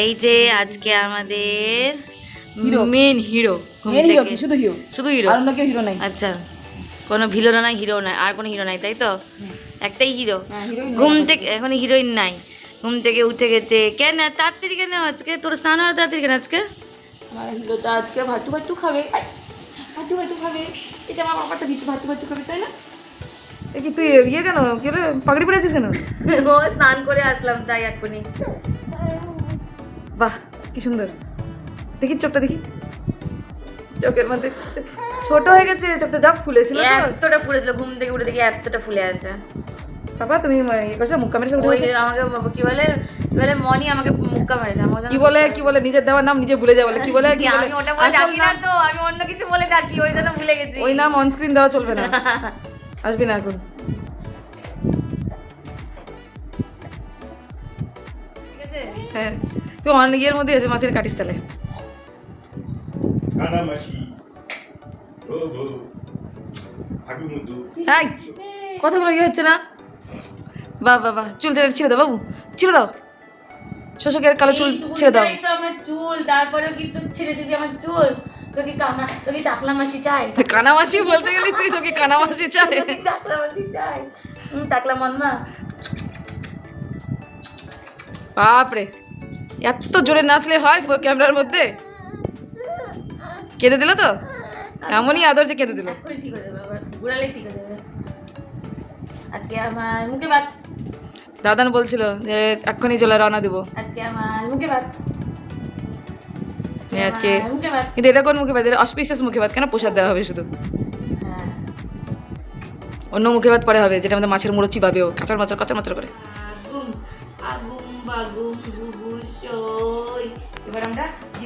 এই যে আজকে আমাদের। মেন হিরো মেন হিরো শুধু হিরো শুধু হিরো আর অন্য কেউ হিরো নাই। আচ্ছা কোনো ভিলেনও নাই হিরো নাই আর কোনো হিরো নাই তাই তো? একটাই হিরো হ্যাঁ ঘুম থেকে এখন হিরোইন নাই। ঘুম থেকে উঠে গেছে। কেন? তাড়াতাড়ি কেন আজকে? তোর স্নান হয় তাড়াতাড়ি কেন আজকে? আজকে ভাটু ভাটু খাবে। ভাটু ভাটু খাবে। এটা আমার বাবাটা ভিটু ভাটু ভাটু খাবে তাই না? তুই ইয়ে কেন? পাগড়ি পরে আছিস কেন? স্নান করে আসলাম তাই এক্ষুনি। বাহ কি সুন্দর। দেখি চোখটা দেখি। চোখের মধ্যে ছোট হয়ে গেছে চোখটা যা ফুলেছিল এতটা ফুলেছিল ঘুম থেকে উঠে দেখি এতটা ফুলে আছে। বাবা তুমি ইয়ে করছ মুখ কামেরে ওই আমাকে বাবা কি বলে কি বলে মনি আমাকে মুক্কা মেরেছে যেন- কি বলে কি বলে নিজের দেওয়ার নাম নিজে ভুলে যায় বলে কি বলে কি বলে? আমি ওটা বলে ডাকি না তো আমি অন্য কিছু বলে ডাকি ওই জন্য ভুলে গেছি। ওই নাম অনস্ক্রিন দেওয়া চলবে না। আসবি না এখন। হ্যাঁ। তুই অনেক ইয়ের মধ্যে আছে মাছের কাটিস আগু কথাগুলো ইয়ে হচ্ছে না? বাহ বাহ বাহ চুল ছেড়ে ছেড়ে দাও বাবু ছেড়ে দাও। শোষকের কালো চুল ছেড়ে দাও। তো আমার চুল তারপরেও কি তুই ছেড়ে দিবি আমার চুল? কানা কি টাকলা মাসি চাই? কানামাসি বলতে গেলি তুই তোকে চাই। কি টাকলা মাসি চাই? টাকলা মন না বাপরে। এত জোরে নাচলে হয় ক্যামেরার মধ্যে? কেঁদে দিল তো? এমনই আদর যে কেঁদে দিল। ঠিক হয়ে যাবে ঘুরালে ঠিক হয়ে যাবে। আজকে আমার মুখে ভাত। দাদান বলছিল যে এক্ষুনি চলে রওনা দেবো। আজকে আমার মুখে ভাত। আজকে আমার মুখে ভাত। কিন্তু এটা কোন মুখে ভাত? এটা অস্পিসিয়াস মুখে ভাত কেন প্রসাদ দেওয়া হবে শুধু? হ্যাঁ। অন্য মুখে ভাত পরে হবে যেটা আমাদের মাছের মুড়ো চিবাবে ও কাঁচার মাচার কাঁচার মাচার করে।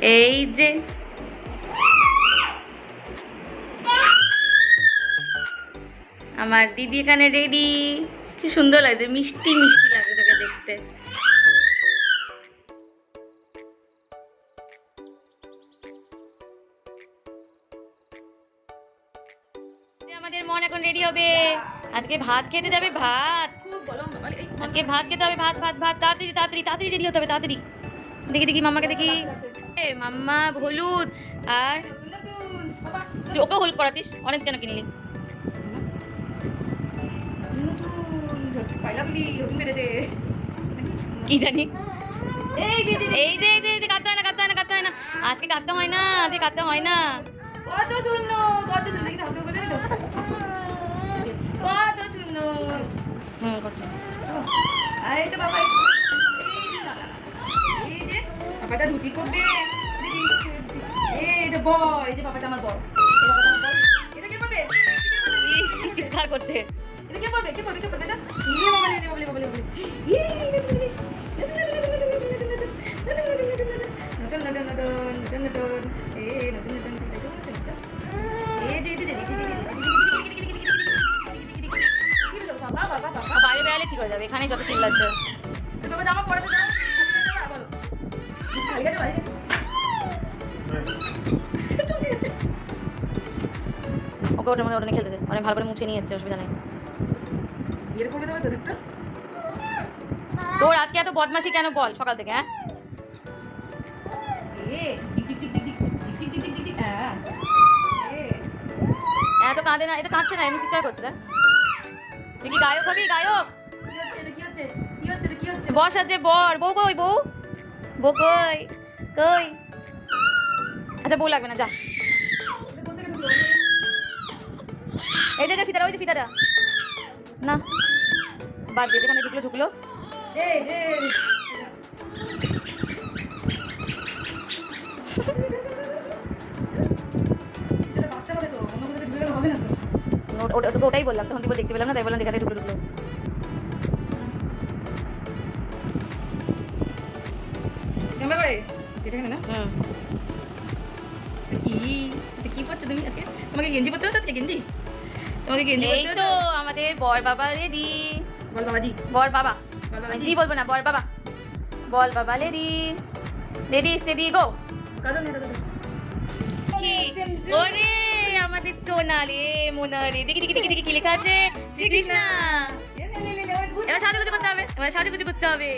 এই যে। আমার দিদি এখানে রেডি কি সুন্দর লাগছে, মিষ্টি মিষ্টি লাগছে তোকে দেখতে। আমাদের মন এখন রেডি হবে। আজকে ভাত খেতে যাবে ভাত। আজকে ভাত খেতে হবে ভাত ভাত ভাত। তাড়াতাড়ি তাড়াতাড়ি তাড়াতাড়ি রেডি হতে হবে, তাড়াতাড়ি। দেখি দেখি, মামাকে দেখি। মাম্মা হলুদ আর তুই ওকে হলুদ করাতিস অনেক কেন কিনলি? কি জানি? এই যে এই যে কাঁদতে হয় না কাঁদতে হয় না কাঁদতে হয় না। আজকে কাঁদতে হয় না আজকে কাঁদতে হয় না। কত শূন্য কত শূন্য কত শূন্য। হুম করছে। এটা বর এই যে বাবাটা আমার বর এটা কে পারবে চিৎকার করছে এটা কে পারবে কে পারবে কে পারবে না নতুন নতুন নতুন নতুন নতুন এ নতুন নতুন বাইরে বেড়ালে ঠিক হয়ে যাবে এখানে যত চিল্লাচ্ছে তোমার জামা পড়াতে যাও ওকে ওটা মানে ওটা খেলতে দে অনেক ভালো করে মুছে নিয়ে এসছে অসুবিধা নেই বিয়ের করে দেবে তো দেখতো তোর আজকে এত বদমাশি কেন বল সকাল থেকে হ্যাঁ এত কাঁদে না এটা কাঁদছে না আমি চিৎকার করছে না তুই কি গায়ক হবি গায়ক বস আছে বর বউ কই বউ বউ কই কই আচ্ছা বউ লাগবে না যা। এই যে ফিতাটা ওই যে ফিতাটা না বাদ দিয়ে যেখানে ঢুকলো ঢুকলো। ওটা তোকে ওটাই বললাম তখন তুই দেখতে পেলাম না তাই বললাম যেখানে ঢুকলো ঢুকলো। যেখানে না? হুম। কি কি পড়ছো তুমি আজকে? তোমাকে গেঞ্জি পরতে হতো আজকে গেঞ্জি? তোমাকে গেঞ্জি পরতে তো আমাদের বর বাবা রেডি বল বাবাজি। বর বাবা। জি বলব না বর বাবা। বল বাবা রেডি রেডি স্টেডি গো কাজল নেই কাজল ওরে আমাদের টোনা রে মোনা রে দেখি দেখি দেখি দেখি কি লেখা আছে। শ্রীকৃষ্ণা। এবার সাজুগুজু করতে হবে এবার সাজুগুজু করতে হবে।